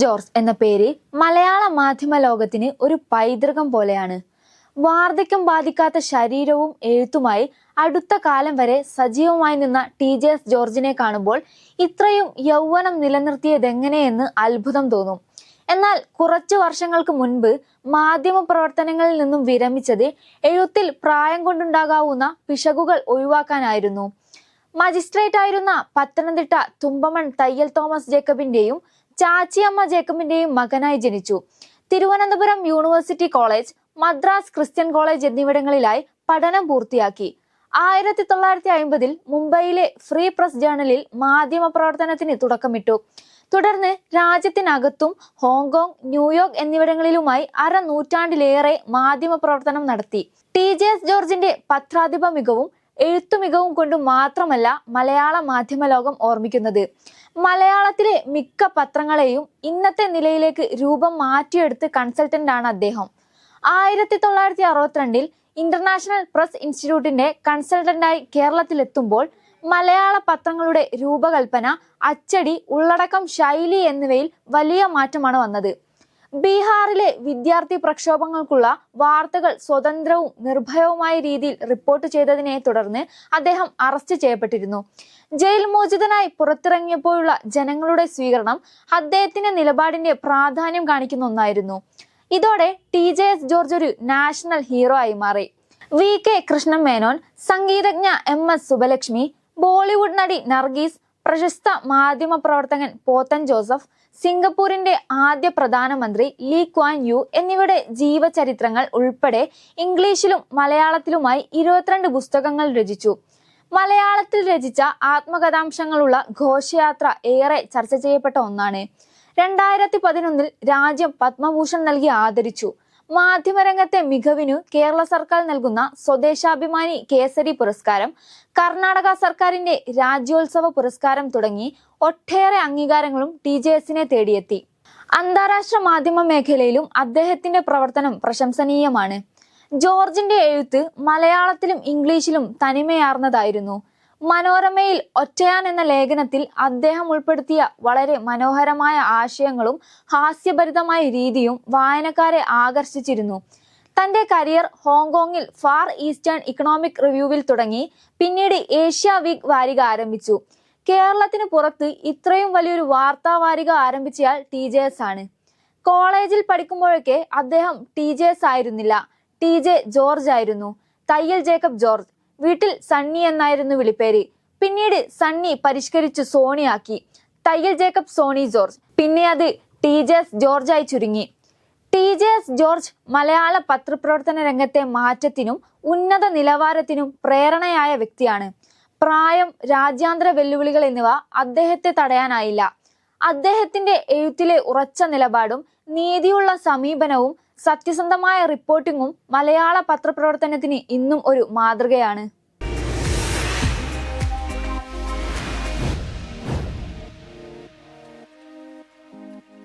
George എന്ന പേര് മലയാള മാധ്യമ ലോകത്തിന് ഒരു പൈതൃകം പോലെയാണ്. വാർദ്ധക്യം ബാധിക്കാത്ത ശരീരവും എഴുത്തുമായി അടുത്ത കാലം വരെ സജീവമായി നിന്ന ടി ജെ എസ് ജോർജിനെ കാണുമ്പോൾ ഇത്രയും യൗവനം നിലനിർത്തിയതെങ്ങനെയെന്ന് അത്ഭുതം തോന്നും. എന്നാൽ കുറച്ചു വർഷങ്ങൾക്ക് മുൻപ് മാധ്യമ പ്രവർത്തനങ്ങളിൽ നിന്നും വിരമിച്ചത് എഴുത്തിൽ പ്രായം കൊണ്ടുണ്ടാകാവുന്ന പിശകുകൾ ഒഴിവാക്കാനായിരുന്നു. മജിസ്ട്രേറ്റ് ആയിരുന്ന പത്തനംതിട്ട തുമ്പമൺ തയ്യൽ തോമസ് ജേക്കബിന്റെയും ചാച്ചിയമ്മ ജേക്കബിന്റെയും മകനായി ജനിച്ചു. Thiruvananthapuram university college Madras Christian college എന്നിവിടങ്ങളിലായി പഠനം പൂർത്തിയാക്കി. ആയിരത്തി തൊള്ളായിരത്തി അമ്പതിൽ മുംബൈയിലെ ഫ്രീ പ്രസ് ജേണലിൽ മാധ്യമ പ്രവർത്തനത്തിന് തുടക്കമിട്ടു. തുടർന്ന് രാജ്യത്തിനകത്തും ഹോങ്കോങ് ന്യൂയോർക്ക് എന്നിവിടങ്ങളിലുമായി അര നൂറ്റാണ്ടിലേറെ മാധ്യമ പ്രവർത്തനം നടത്തി. ടി ജെ എസ് ജോർജിന്റെ പത്രാധിപ മികവും എഴുത്തു മികവും കൊണ്ട് മാത്രമല്ല മലയാള മാധ്യമ ലോകം ഓർമ്മിക്കുന്നത്. മലയാളത്തിലെ മിക്ക പത്രങ്ങളെയും ഇന്നത്തെ നിലയിലേക്ക് രൂപം മാറ്റിയെടുത്ത് കൺസൾട്ടന്റ് ആണ് അദ്ദേഹം. ആയിരത്തി തൊള്ളായിരത്തി അറുപത്തിരണ്ടിൽ ഇന്റർനാഷണൽ പ്രസ് ഇൻസ്റ്റിറ്റ്യൂട്ടിന്റെ കൺസൾട്ടന്റായി കേരളത്തിലെത്തുമ്പോൾ മലയാള പത്രങ്ങളുടെ രൂപകൽപ്പന അച്ചടി ഉള്ളടക്കം ശൈലി എന്നിവയിൽ വലിയ മാറ്റമാണ് വന്നത്. ബീഹാറിലെ വിദ്യാർത്ഥി പ്രക്ഷോഭങ്ങൾക്കുള്ള വാർത്തകൾ സ്വതന്ത്രവും നിർഭയവുമായ രീതിയിൽ റിപ്പോർട്ട് ചെയ്തതിനെ തുടർന്ന് അദ്ദേഹം അറസ്റ്റ് ചെയ്യപ്പെട്ടിരുന്നു. ജയിൽ മോചിതനായി പുറത്തിറങ്ങിയപ്പോഴുള്ള ജനങ്ങളുടെ സ്വീകരണം അദ്ദേഹത്തിന്റെ നിലപാടിന്റെ പ്രാധാന്യം കാണിക്കുന്ന ഒന്നായിരുന്നു. ഇതോടെ ടി ജെ എസ് ജോർജ് ഒരു നാഷണൽ ഹീറോ ആയി മാറി. വി കെ കൃഷ്ണൻ മേനോൻ സംഗീതജ്ഞ എം എസ് സുബലക്ഷ്മി ബോളിവുഡ് നടി നർഗീസ് പ്രശസ്ത മാധ്യമ പ്രവർത്തകൻ പോത്തൻ ജോസഫ് സിംഗപ്പൂരിന്റെ ആദ്യ പ്രധാനമന്ത്രി ലീ ക്വാൻ യു എന്നിവരുടെ ജീവചരിത്രങ്ങൾ ഉൾപ്പെടെ ഇംഗ്ലീഷിലും മലയാളത്തിലുമായി ഇരുപത്തിരണ്ട് പുസ്തകങ്ങൾ രചിച്ചു. മലയാളത്തിൽ രചിച്ച ആത്മകഥാംശങ്ങളുള്ള ഘോഷയാത്ര ഏറെ ചർച്ച ചെയ്യപ്പെട്ട ഒന്നാണ്. രണ്ടായിരത്തി പതിനൊന്നിൽ രാജ്യം പത്മഭൂഷൺ നൽകി ആദരിച്ചു. മാധ്യമരംഗത്തെ മികവിനു കേരള സർക്കാർ നൽകുന്ന സ്വദേശാഭിമാനി കേസരി പുരസ്കാരം കർണാടക സർക്കാരിന്റെ രാജ്യോത്സവ പുരസ്കാരം തുടങ്ങി ഒട്ടേറെ അംഗീകാരങ്ങളും ടി ജെ എസിനെ തേടിയെത്തി. അന്താരാഷ്ട്ര മാധ്യമ മേഖലയിലും അദ്ദേഹത്തിന്റെ പ്രവർത്തനം പ്രശംസനീയമാണ്. ജോർജിന്റെ എഴുത്ത് മലയാളത്തിലും ഇംഗ്ലീഷിലും തനിമയാർന്നതായിരുന്നു. മനോരമയിൽ ഒറ്റയാൻ എന്ന ലേഖനത്തിൽ അദ്ദേഹം ഉൾപ്പെടുത്തിയ വളരെ മനോഹരമായ ആശയങ്ങളും ഹാസ്യഭരിതമായ രീതിയും വായനക്കാരെ ആകർഷിച്ചിരുന്നു. തന്റെ കരിയർ ഹോങ്കോങ്ങിൽ ഫാർ ഈസ്റ്റേൺ ഇക്കണോമിക് റിവ്യൂവിൽ തുടങ്ങി പിന്നീട് ഏഷ്യ വീക്ക് വാരിക ആരംഭിച്ചു. കേരളത്തിന് പുറത്ത് ഇത്രയും വലിയൊരു വാർത്താ വാരിക ആരംഭിച്ചയാൾ ടി ജെ എസ് ആണ്. കോളേജിൽ പഠിക്കുമ്പോഴൊക്കെ അദ്ദേഹം ടി ജെ എസ് ആയിരുന്നില്ല. ടി ജെ ജോർജ് ആയിരുന്നു. തയ്യൽ ജേക്കബ് ജോർജ്. വീട്ടിൽ സണ്ണി എന്നായിരുന്നു വിളിപ്പേര്. പിന്നീട് സണ്ണി പരിഷ്കരിച്ചു സോണിയാക്കി. തയ്യൽ ജേക്കബ് സോണി ജോർജ്. പിന്നെ അത് ടി ജെ എസ് ജോർജായി ചുരുങ്ങി. ടി ജെ എസ് ജോർജ് മലയാള പത്രപ്രവർത്തന രംഗത്തെ മാറ്റത്തിനും ഉന്നത നിലവാരത്തിനും പ്രേരണയായ വ്യക്തിയാണ്. പ്രായം രാജ്യാന്തര വെല്ലുവിളികൾ എന്നിവ അദ്ദേഹത്തെ തടയാനായില്ല. അദ്ദേഹത്തിന്റെ എഴുത്തിലെ ഉറച്ച നിലപാടും നീതിയുള്ള സമീപനവും സത്യസന്ധമായ റിപ്പോർട്ടിങ്ങും മലയാള പത്രപ്രവർത്തനത്തിന് ഇന്നും ഒരു മാതൃകയാണ്.